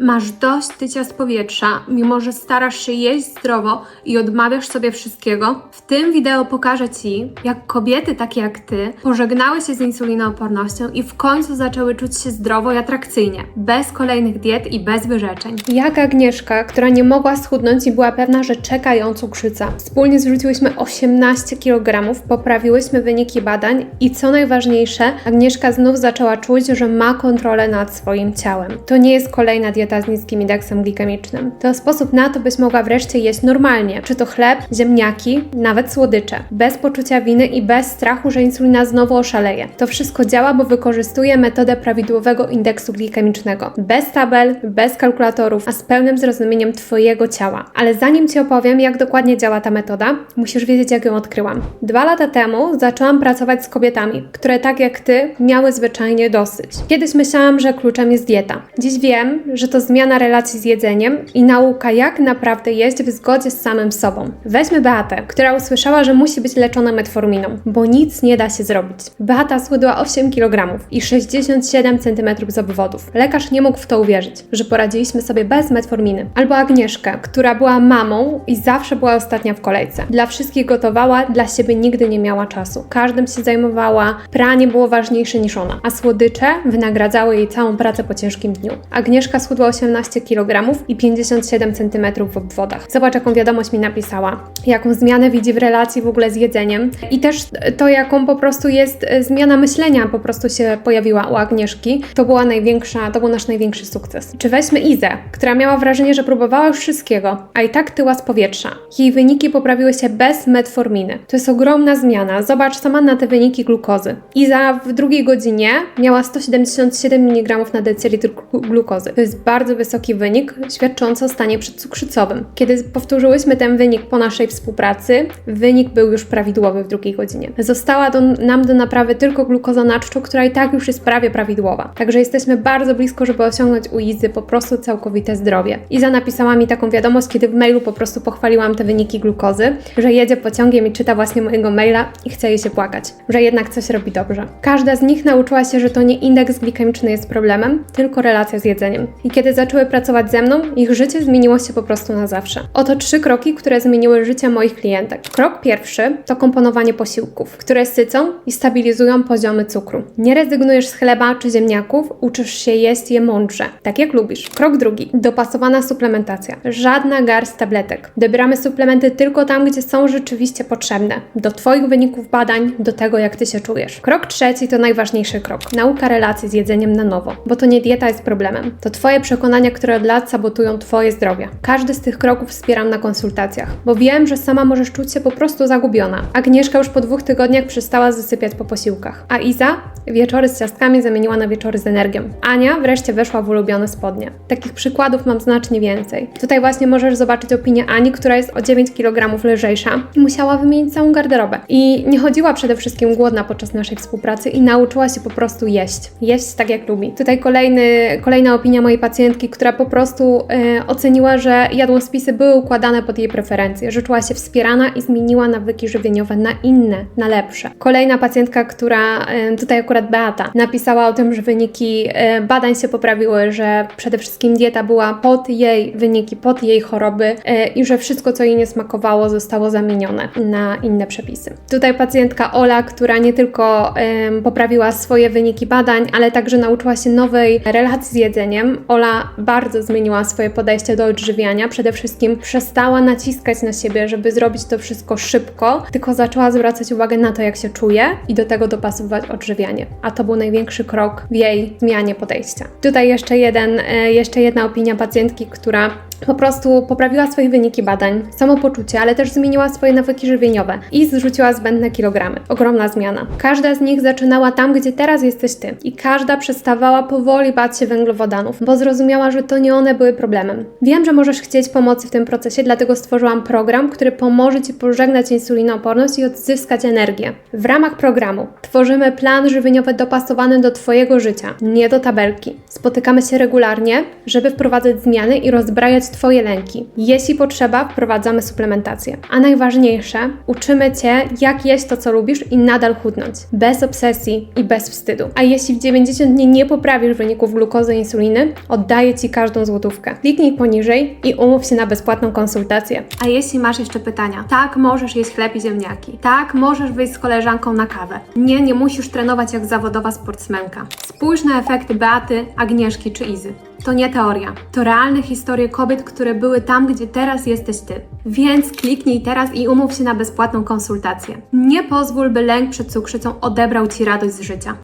Masz dość tycia z powietrza, mimo że starasz się jeść zdrowo i odmawiasz sobie wszystkiego? W tym wideo pokażę Ci, jak kobiety takie jak Ty pożegnały się z insulinoopornością i w końcu zaczęły czuć się zdrowo i atrakcyjnie, bez kolejnych diet i bez wyrzeczeń. Jak Agnieszka, która nie mogła schudnąć i była pewna, że czeka ją cukrzyca. Wspólnie zrzuciłyśmy 18 kg, poprawiłyśmy wyniki badań i co najważniejsze, Agnieszka znów zaczęła czuć, że ma kontrolę nad swoim ciałem. To nie jest kolejna dieta z niskim indeksem glikemicznym. To sposób na to, byś mogła wreszcie jeść normalnie, czy to chleb, ziemniaki, nawet słodycze, bez poczucia winy i bez strachu, że insulina znowu oszaleje. To wszystko działa, bo wykorzystuje metodę prawidłowego indeksu glikemicznego. Bez tabel, bez kalkulatorów, a z pełnym zrozumieniem Twojego ciała. Ale zanim Ci opowiem, jak dokładnie działa ta metoda, musisz wiedzieć, jak ją odkryłam. Dwa lata temu zaczęłam pracować z kobietami, które tak jak Ty miały zwyczajnie dosyć. Kiedyś myślałam, że kluczem jest dieta. Dziś wiem, że to zmiana relacji z jedzeniem i nauka, jak naprawdę jeść w zgodzie z samym sobą. Weźmy Beatę, która usłyszała, że musi być leczona metforminą, bo nic nie da się zrobić. Beata schudła 8 kg i 67 cm z obwodów. Lekarz nie mógł w to uwierzyć, że poradziliśmy sobie bez metforminy. Albo Agnieszka, która była mamą i zawsze była ostatnia w kolejce. Dla wszystkich gotowała, dla siebie nigdy nie miała czasu. Każdym się zajmowała, pranie było ważniejsze niż ona, a słodycze wynagradzały jej całą pracę po ciężkim dniu. Agnieszka schudła 18 kg i 57 cm w obwodach. Zobacz, jaką wiadomość mi napisała, jaką zmianę widzi w relacji w ogóle z jedzeniem i też to, jaką po prostu jest e, zmiana myślenia po prostu się pojawiła u Agnieszki. To była największa, to był nasz największy sukces. Czy weźmy Izę, która miała wrażenie, że próbowała już wszystkiego, a i tak tyła z powietrza. Jej wyniki poprawiły się bez metforminy. To jest ogromna zmiana. Zobacz sama na te wyniki glukozy. Iza w drugiej godzinie miała 177 mg na decylitr glu- glukozy. To jest bardzo wysoki wynik, świadczący o stanie przedcukrzycowym. Kiedy powtórzyłyśmy ten wynik po naszej współpracy, wynik był już prawidłowy w drugiej godzinie. Została do, nam do naprawy tylko glukoza na czczu, która i tak już jest prawie prawidłowa. Także jesteśmy bardzo blisko, żeby osiągnąć u Izy po prostu całkowite zdrowie. Iza napisała mi taką wiadomość, kiedy w mailu po prostu pochwaliłam te wyniki glukozy, że jedzie pociągiem i czyta właśnie mojego maila i chce jej się płakać, że jednak coś robi dobrze. Każda z nich nauczyła się, że to nie indeks glikemiczny jest problemem, tylko relacja z jedzeniem. I kiedy zaczęły pracować ze mną, ich życie zmieniło się po prostu na zawsze. Oto trzy kroki, które zmieniły życie moich klientek. Krok pierwszy to komponowanie posiłków, które sycą i stabilizują poziomy cukru. Nie rezygnujesz z chleba czy ziemniaków, uczysz się jeść je mądrze, tak jak lubisz. Krok drugi dopasowana suplementacja. Żadna garść tabletek. Dobieramy suplementy tylko tam, gdzie są rzeczywiście potrzebne. Do Twoich wyników badań, do tego, jak Ty się czujesz. Krok trzeci to najważniejszy krok. Nauka relacji z jedzeniem na nowo, bo to nie dieta jest problemem. To Twoje przekonania, które od lat sabotują Twoje zdrowie. Każdy z tych kroków wspieram na konsultacjach, bo wiem, że sama możesz czuć się po prostu zagubiona. Agnieszka już po dwóch tygodniach przestała zasypiać po posiłkach, a Iza wieczory z ciastkami zamieniła na wieczory z energią. Ania wreszcie weszła w ulubione spodnie. Takich przykładów mam znacznie więcej. Tutaj właśnie możesz zobaczyć opinię Ani, która jest o 9 kg lżejsza i musiała wymienić całą garderobę. I nie chodziła przede wszystkim głodna podczas naszej współpracy i nauczyła się po prostu jeść. Jeść tak jak lubi. Tutaj kolejny, kolejna opinia mojej pacjentki, która po prostu e, oceniła, że jadłospisy były układane pod jej preferencje, że czuła się wspierana i zmieniła nawyki żywieniowe na inne, na lepsze. Kolejna pacjentka, która e, tutaj akurat Beata, napisała o tym, że wyniki e, badań się poprawiły, że przede wszystkim dieta była pod jej wyniki, pod jej choroby i że wszystko, co jej nie smakowało, zostało zamienione na inne przepisy. Tutaj pacjentka Ola, która nie tylko poprawiła swoje wyniki badań, ale także nauczyła się nowej relacji z jedzeniem. Ola bardzo zmieniła swoje podejście do odżywiania. Przede wszystkim przestała naciskać na siebie, żeby zrobić to wszystko szybko, tylko zaczęła zwracać uwagę na to, jak się czuje i do tego dopasowywać odżywianie. A to był największy krok w jej zmianie podejścia. Tutaj jeszcze, jeden, e, jeszcze jedna opinia pacjentki, która po prostu poprawiła swoje wyniki badań, samopoczucie, ale też zmieniła swoje nawyki żywieniowe i zrzuciła zbędne kilogramy. Ogromna zmiana. Każda z nich zaczynała tam, gdzie teraz jesteś ty. I każda przestawała powoli bać się węglowodanów, bo zrozumiała, że to nie one były problemem. Wiem, że możesz chcieć pomocy w tym procesie, dlatego stworzyłam program, który pomoże ci pożegnać insulinooporność i odzyskać energię. W ramach programu tworzymy plan żywieniowy dopasowany do twojego życia, nie do tabelki. Spotykamy się regularnie, żeby wprowadzać zmiany i rozbrajać Twoje lęki. Jeśli potrzeba, wprowadzamy suplementację. A najważniejsze, uczymy Cię, jak jeść to, co lubisz i nadal chudnąć. Bez obsesji i bez wstydu. A jeśli w 90 dni nie poprawisz wyników glukozy i insuliny, oddaję Ci każdą złotówkę. Kliknij poniżej i umów się na bezpłatną konsultację. A jeśli masz jeszcze pytania, tak, możesz jeść chleb i ziemniaki. Tak, możesz wyjść z koleżanką na kawę. Nie, nie musisz trenować jak zawodowa sportsmenka. Spójrz na efekty Beaty, Agnieszki czy Izy. To nie teoria, to realne historie które były tam, gdzie teraz jesteś ty. Więc kliknij teraz i umów się na bezpłatną konsultację. Nie pozwól, by lęk przed cukrzycą odebrał ci radość z życia.